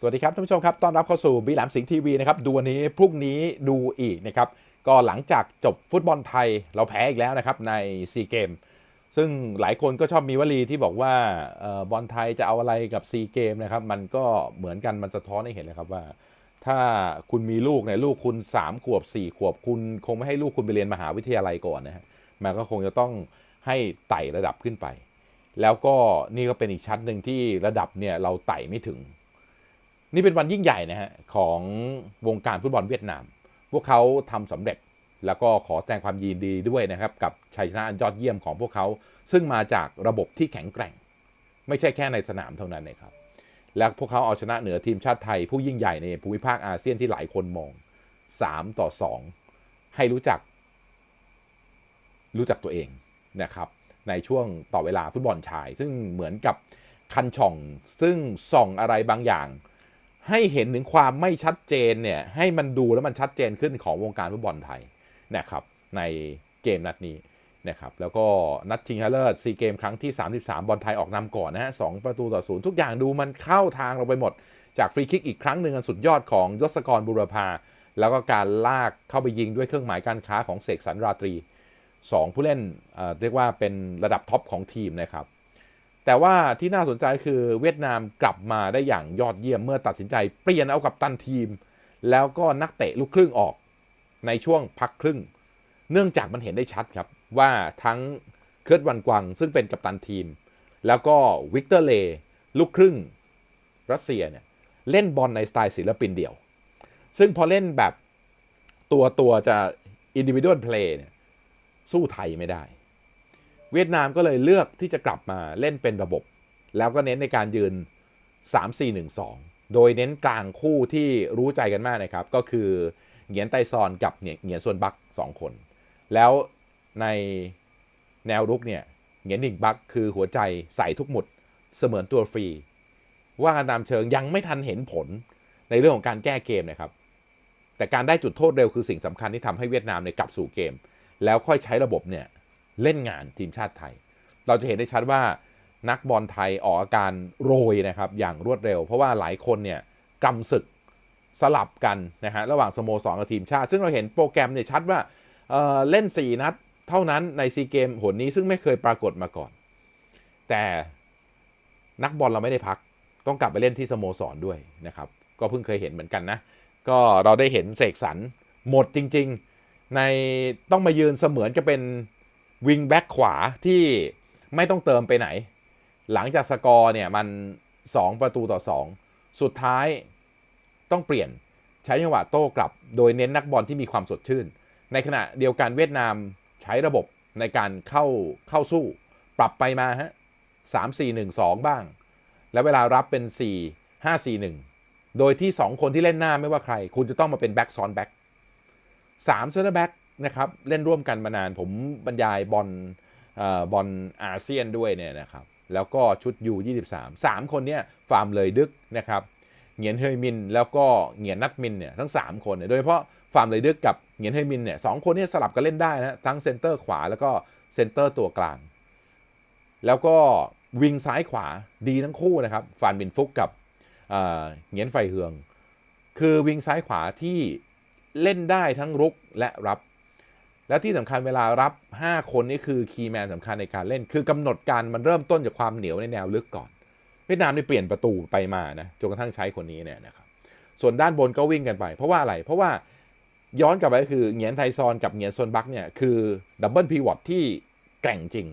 สวัสดีครับท่านผู้ชมครับ ต้อนรับเข้าสู่บีหลมสิงห์ทีวีนะครับ ดูวันนี้พรุ่งนี้ดูอีกนะครับ ก็หลังจากจบฟุตบอลไทยเราแพ้อีกแล้วนะครับในซีเกม ซึ่งหลายคนก็ชอบมีวลีที่บอกว่าออบอลไทยจะเอาอะไรกับซีเกมนะครับ มันก็เหมือนกันมันสะท้อนให้เห็นเลยครับว่า ถ้าคุณมีลูกเนี่ยลูกคุณ 3 ขวบ 4 ขวบคุณ คงไม่ให้ลูกคุณไปเรียนมหาวิทยาลัยก่อนนะฮะมันก็คงจะต้องให้ไต่ระดับขึ้นไป แล้วก็นี่ก็เป็นอีกชั้นหนึ่งที่ระดับเนี่ยเราไต่ไม่ถึง นี่เป็นวันยิ่งใหญ่นะฮะของวงการฟุตบอลเวียดนาม พวกเขาทำสำเร็จแล้วก็ขอแสดงความยินดีด้วยนะครับ กับชัยชนะอันยอดเยี่ยมของพวกเขา ซึ่งมาจากระบบที่แข็งแกร่ง ไม่ใช่แค่ในสนามเท่านั้นนะครับ และพวกเขาเอาชนะเหนือทีมชาติไทย ผู้ยิ่งใหญ่ในภูมิภาคอาเซียนที่หลายคนมอง 3 ต่อ 2 ให้รู้จัก รู้จักตัวเองนะครับ ในช่วงต่อเวลาฟุตบอลชาย ซึ่งเหมือนกับคันช่อง ซึ่งส่องอะไรบางอย่าง ให้เห็นถึงความไม่ชัดเจนเนี่ยให้มันดูแล้วมันชัดเจนขึ้นของวงการฟุตบอลไทยนะครับในเกมนัดนี้นะครับแล้วก็นัดชิงชนะเลิศซีเกมครั้งที่ 33 บอลไทยออกนำก่อนนะฮะสองประตูต่อศูนย์ทุกอย่างดูมันเข้าทางเราไปหมด จากฟรีคิกอีกครั้งหนึ่งอันสุดยอดของยศกรบุรพาแล้วก็การลากเข้าไปยิงด้วยเครื่องหมายการค้าของเสกสรรราตรี 2 ผู้เล่นเอ่อเรียกว่าเป็นระดับท็อปของทีมนะครับ แต่ว่าที่น่าสนใจคือเวียดนามกลับมาได้อย่างยอดเยี่ยมเมื่อตัดสินใจเปลี่ยนเอากับตันทีม แล้วก็นักเตะลูกครึ่งออกในช่วงพักครึ่ง เนื่องจากมันเห็นได้ชัดครับ ว่าทั้งเคิร์ดวันกวัง ซึ่งเป็นกัปตันทีม แล้วก็วิกเตอร์เลลูกครึ่งรัสเซียเนี่ยเล่นบอลในสไตล์ศิลปินเดี่ยว ซึ่งพอเล่นแบบตัวตัวจะอินดิวิ u a l เพลย์เนี่ยสู้ไทยไม่ได้ เวียดนามก็เลยเลือกที่จะกลับมาเล่นเป็นระบบ แล้วก็เน้นในการยืน 3-4-1-2 โดยเน้นกลางคู่ที่รู้ใจกันมากนะครับ ก็คือเหงียนไตซอนกับเหงียนเหงียนซวนบักสองคน แล้วในแนวรุกเนี่ยเหงียนหนิงบักคือหัวใจใส่ทุกหมุดเสมือนตัวฟรี ว่ากันตามเชิงยังไม่ทันเห็นผลในเรื่องของการแก้เกมนะครับ แต่การได้จุดโทษเร็วคือสิ่งสำคัญที่ทำให้เวียดนามเนี่ยกลับสู่เกม แล้วค่อยใช้ระบบเนี่ย เล่นงานทีมชาติไทย เราจะเห็นได้ชัดว่านักบอลไทยออกอาการโรยนะครับอย่างรวดเร็ว เพราะว่าหลายคนเนี่ยกำศึกสลับกันนะฮะระหว่างสโมสรกับทีมชาติ ซึ่งเราเห็นโปรแกรมเนี่ยชัดว่าเอ่อเล่น 4 นัดเท่านั้นในซีเกมหนนี้ซึ่งไม่เคยปรากฏมาก่อน แต่นักบอลเราไม่ได้พัก ต้องกลับไปเล่นที่สโมสรด้วยนะครับก็เพิ่งเคยเห็นเหมือนกันนะ ก็เราได้เห็นเสกสรรหมดจริง ๆ ในต้องมายืนเสมือนจะเป็น วิงแบ็กขวาที่ไม่ต้องเติมไปไหน หลังจากสกอร์เนี่ยมัน 2 ประตูต่อ 2 สุดท้ายต้องเปลี่ยนใช้จังหวะโต้กลับ โดยเน้นนักบอลที่มีความสดชื่น ในขณะเดียวกันเวียดนามใช้ระบบในการเข้าเข้าสู้ ปรับไปมาฮะสามสี่หนึ่งสองบ้าง แล้วเวลารับเป็น4 5 4 1โดยที่2คนที่เล่นหน้าไม่ว่าใคร คุณจะต้องมาเป็นแบ็กซ้อนแบ็กสามเซนเตอร์แบ็ก นะครับเล่นร่วมกันมานานผมบรรยายบอลบอลอาเซียนด้วยเนี่ยนะครับแล้วก็ชุด U23 3 คนเนี่ยฟาร์มเลยดึกนะครับเหงียนเฮยมิน แล้วก็เหงียนนัทมินเนี่ยทั้ง 3 คนเนี่ยโดยเฉพาะฟาร์มเลยดึกกับเหงียนเฮยมินเนี่ยสองคนเนี่ยสลับกันเล่นได้นะทั้งเซนเตอร์ขวาแล้วก็เซนเตอร์ตัวกลาง แล้วก็วิงซ้ายขวาดีทั้งคู่นะครับฟานบินฟุกกับเอ่อเหงียนไฟเฮือง คือวิงซ้ายขวาที่เล่นได้ทั้งรุกและรับ แล้วที่สำคัญเวลารับ 5 คนนี่คือคีย์แมนสำคัญในการเล่น คือกำหนดการมันเริ่มต้นจากความเหนียวในแนวลึกก่อน เวียดนามได้เปลี่ยนประตูไปมานะจนกระทั่งใช้คนนี้เนี่ยนะครับส่วนด้านบนก็วิ่งกันไป เพราะว่าอะไร เพราะว่าย้อนกลับไปก็คือเหงียนไทซอนกับเหงียนซนบักเนี่ยคือดับเบิลพีวอตที่แกร่งจริง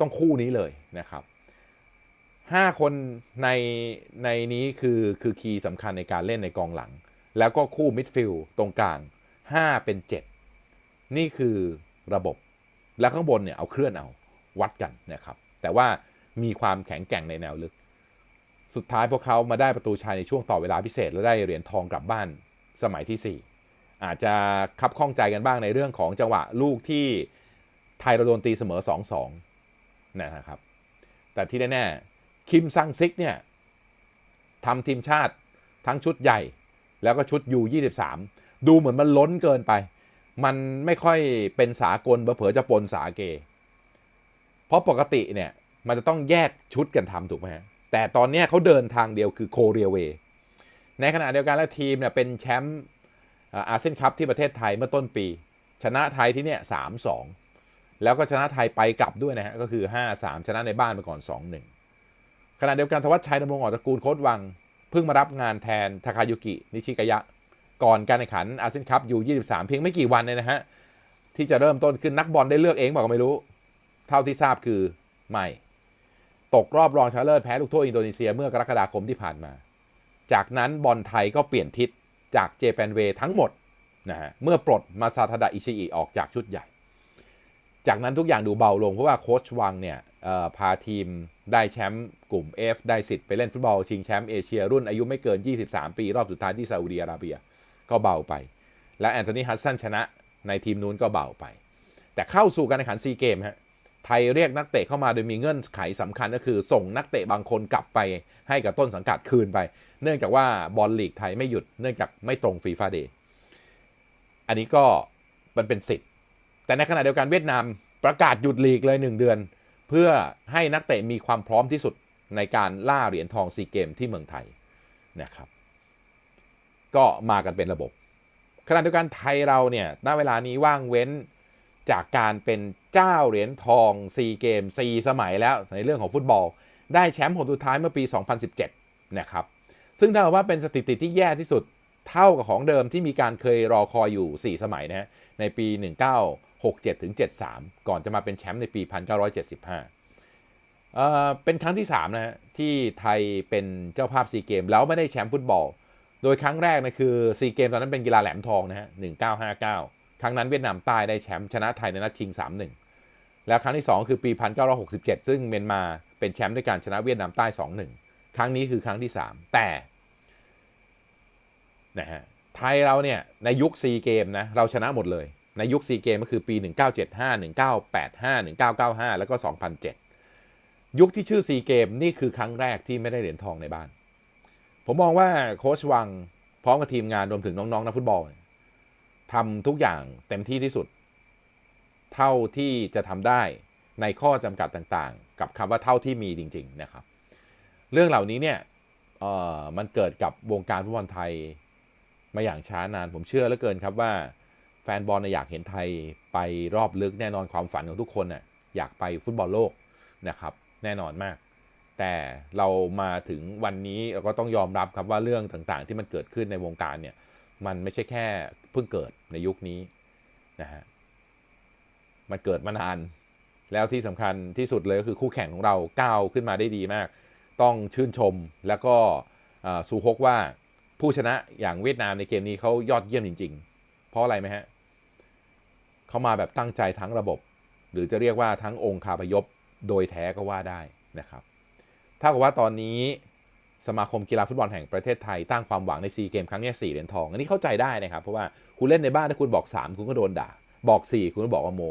ต้องคู่นี้เลยนะครับ5คนในในนี้คือคือคีย์สำคัญในการเล่นในกองหลัง แล้วก็คู่มิดฟิลด์ตรงกลาง 5 เป็น 7 นี่คือระบบ แล้วข้างบนเนี่ยเอาเคลื่อนเอาวัดกันนะครับ แต่ว่ามีความแข็งแกร่งในแนวลึก สุดท้ายพวกเขามาได้ประตูชัยในช่วงต่อเวลาพิเศษ และได้เหรียญทองกลับบ้านสมัยที่ 4 อาจจะคับข้องใจกันบ้างในเรื่องของจังหวะลูกที่ไทยเราโดนตีเสมอ 2-2 นะครับ แต่ที่แน่ๆคิมซังซิกเนี่ยทำทีมชาติทั้งชุดใหญ่ แล้วก็ชุด U23 ดูเหมือนมันล้นเกินไป มันไม่ค่อยเป็นสากลเผลอจะปนสาเก เพราะปกติเนี่ยมันจะต้องแยกชุดกันทำถูกไหมฮะแต่ตอนนี้เขาเดินทางเดียวคือโคเรียเวในขณะเดียวกันแล้วทีมเนี่ยเป็นแชมป์อาเซียนคัพที่ประเทศไทยเมื่อต้นปี ชนะไทยที่เนี่ยสามสองแล้วก็ชนะไทยไปกลับด้วยนะฮะก็คือ 5-3 ชนะในบ้านไปก่อน 2-1ขณะเดียวกันธวัชชัยดำรงออกตระกูลโค้ดวัง เพิ่งมารับงานแทนทาคายุกิ นิชิกายะ ก่อนการแข่งขันอาเซียนคัพยู23เพียงไม่กี่วันเลยนะฮะ ที่จะเริ่มต้นขึ้นนักบอลได้เลือกเองบอกก็ไม่รู้ เท่าที่ทราบคือไม่ ตกรอบรองชนะเลิศแพ้ลูกโทษอินโดนีเซียเมื่อกรกฎาคมที่ผ่านมา จากนั้นบอลไทยก็เปลี่ยนทิศจากเจแปนเวทั้งหมดนะฮะเมื่อปลดมาซาทาดะอิชิอิออกจากชุดใหญ่ จากนั้นทุกอย่างดูเบาลงเพราะว่าโค้ชวังเนี่ยพาทีมได้แชมป์กลุ่ม F ได้สิทธิ์ไปเล่นฟุตบอลชิงแชมป์เอเชียรุ่นอายุไม่เกิน 23 ปี รอบสุดท้ายที่ซาอุดีอาระเบีย ก็เบาไป และแอนโทนีฮัสซันชนะในทีมนู้นก็เบาไป แต่เข้าสู่การแข่งขันซีเกมฮะไทยเรียกนักเตะเข้ามาโดยมีเงื่อนไขสำคัญก็คือส่งนักเตะบางคนกลับไปให้กับต้นสังกัดคืนไป เนื่องจากว่าบอลลีกไทยไม่หยุดเนื่องจากไม่ตรงฟีฟ่าเดย์อันนี้ก็มันเป็นสิทธิ์ แต่ในขณะเดียวกันเวียดนามประกาศหยุดลีกเลย 1 เดือน เพื่อให้นักเตะมีความพร้อมที่สุดในการล่าเหรียญทองซีเกมที่เมืองไทยนะครับ ก็มากันเป็นระบบ ขณะเดียวกันไทยเราเนี่ยณเวลานี้ว่างเว้นจากการเป็นเจ้าเหรียญทองซีเกมซีสมัยแล้วในเรื่องของฟุตบอล ได้แชมป์ผลสุดท้ายเมื่อปี 2017 นะครับ ซึ่งถ้ากับว่าเป็นสถิติที่แย่ที่สุดเท่ากับของเดิมที่มีการเคยรอคอยอยู่ 4 สมัยนะในปี 1967 ถึง 73 ก่อนจะมาเป็นแชมป์ในปี 1975เอ่อเป็นครั้งที่ 3 นะฮะที่ไทยเป็นเจ้าภาพซีเกม แล้วไม่ได้แชมป์ฟุตบอล โดยครั้งแรกนะคือซีเกมตอนนั้นเป็นกีฬาแหลมทองนะฮะ1959 ครั้งนั้นเวียดนามใต้ได้แชมป์ชนะไทยในนัดชิง 3-1 แล้วครั้งที่ 2 คือปี 1967 ซึ่งเมียนมาเป็นแชมป์ด้วยการชนะเวียดนามใต้ 2-1 ครั้งนี้คือครั้งที่ 3 แต่นะฮะไทยเราเนี่ยในยุคซีเกมนะเราชนะหมดเลย ในยุคซีเกมก็คือปี 1975 1985 1995 แล้วก็ 2007 ยุคที่ชื่อซีเกมนี่คือครั้งแรกที่ไม่ได้เหรียญทองในบ้าน ผมมองว่าโค้ชวังพร้อมกับทีมงานรวมถึงน้องๆนักฟุตบอลทำทุกอย่างเต็มที่ที่สุด เท่าที่จะทำได้ในข้อจำกัดต่างๆ กับคำว่าเท่าที่มีจริง ๆ นะครับ เรื่องเหล่านี้เนี่ยมันเกิดกับวงการฟุตบอลไทยมาอย่างช้านาน ผมเชื่อเหลือเกินครับว่าแฟนบอลน่ะอยากเห็นไทยไปรอบลึกแน่นอนความฝันของทุกคนน่ะอยากไปฟุตบอลโลกนะครับ แน่นอนมาก แต่เรามาถึงวันนี้เราก็ต้องยอมรับครับว่าเรื่องต่างๆ ที่มันเกิดขึ้นในวงการเนี่ยมันไม่ใช่แค่เพิ่งเกิดในยุคนี้นะฮะมันเกิดมานาน แล้วที่สำคัญที่สุดเลยก็คือคู่แข่งของเราก้าวขึ้นมาได้ดีมาก ต้องชื่นชมแล้วก็ซูฮกว่าผู้ชนะอย่างเวียดนามในเกมนี้เขายอดเยี่ยมจริง ๆ เพราะอะไรไหมฮะเขามาแบบตั้งใจทั้งระบบ หรือจะเรียกว่าทั้งองค์คาพยพโดยแท้ก็ว่าได้นะครับ ถ้ากับว่าตอนนี้สมาคมกีฬาฟุตบอลแห่งประเทศไทย ตั้งความหวังในซีเกมครั้งนี้สี่เหรียญทอง อันนี้เข้าใจได้นะครับ เพราะว่าคุณเล่นในบ้านถ้าคุณบอก 3 คุณก็โดนด่า บอก 4 คุณก็บอกว่าโม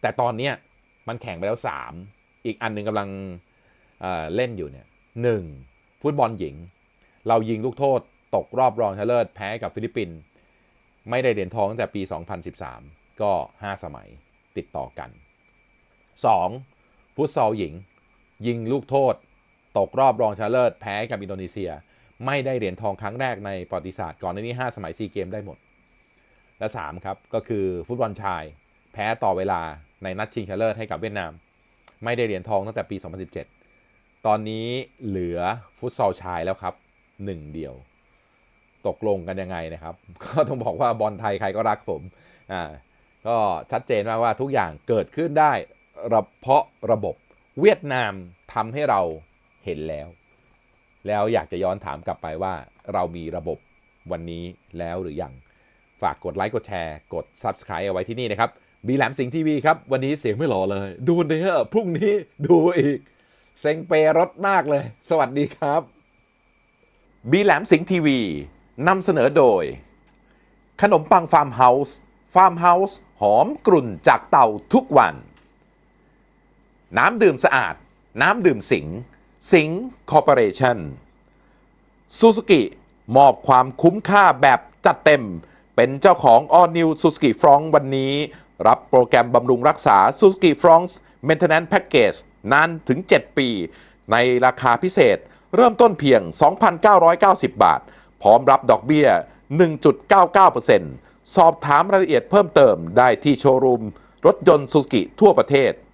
แต่ตอนเนี้ยมันแข่งไปแล้ว 3 อีกอันหนึ่งกำลังเเล่นอยู่เนี่ยหนึ่งฟุตบอลหญิง เรายิงลูกโทษตกรอบรองชนะเลิศแพ้กับฟิลิปปินส์ไม่ได้เหรียญทองตั้งแต่ปี 2013 ก็ 5 สมัยติดต่อกัน 2. ฟุตซอลหญิง ยิงลูกโทษ ตกรอบรองชนะเลิศแพ้กับอินโดนีเซีย ไม่ได้เหรียญทองครั้งแรกในประวัติศาสตร์ก่อนหน้านี้ 5 สมัยซีเกมได้หมด และ3ครับก็คือฟุตบอลชาย แพ้ต่อเวลาในนัดชิงชนะเลิศให้กับเวียดนาม ไม่ได้เหรียญทองตั้งแต่ปี 2017 ตอนนี้เหลือฟุตซอลชายแล้วครับ1เดียวตกลงกันยังไงนะครับ ก็ต้องบอกว่าบอลไทยใครก็รักผมอ่าก็ชัดเจนมากว่าทุกอย่างเกิดขึ้นได้เพราะระบบเวียดนามทำให้เรา เห็นแล้ว แล้วอยากจะย้อนถามกลับไปว่าเรามีระบบวันนี้แล้วหรือยัง ฝากกดไลค์กดแชร์กด Subscribe เอาไว้ที่นี่นะครับบีแหลมสิงห์ทีวีครับ วันนี้เสียงไม่หล่อเลย ดูเนื้อพรุ่งนี้ดูอีก เซ็งเปรถมากเลย สวัสดีครับบีแหลมสิงห์ทีวีนำเสนอโดย ขนมปังฟาร์มเฮาส์ฟาร์มเฮาส์หอมกลุ่นจากเตาทุกวัน น้ำดื่มสะอาด น้ำดื่มสิง สิงคอร์ปอเรชั่นซูซูกิมอบความคุ้มค่าแบบจัดเต็ม เป็นเจ้าของ All New Suzuki f r o n t วันนี้ รับโปรแกรมบำรุงรักษา Suzuki f r o n t Maintenance Package นานถึง 7 ปี ในราคาพิเศษ เริ่มต้นเพียง 2,990 บาทพพร้อมรับดอกเบี้ย 1.99%สอบถามรายละเอียดเพิ่มเติมได้ที่โชว์รูม รถยนต์ซูซูกิทั่วประเทศ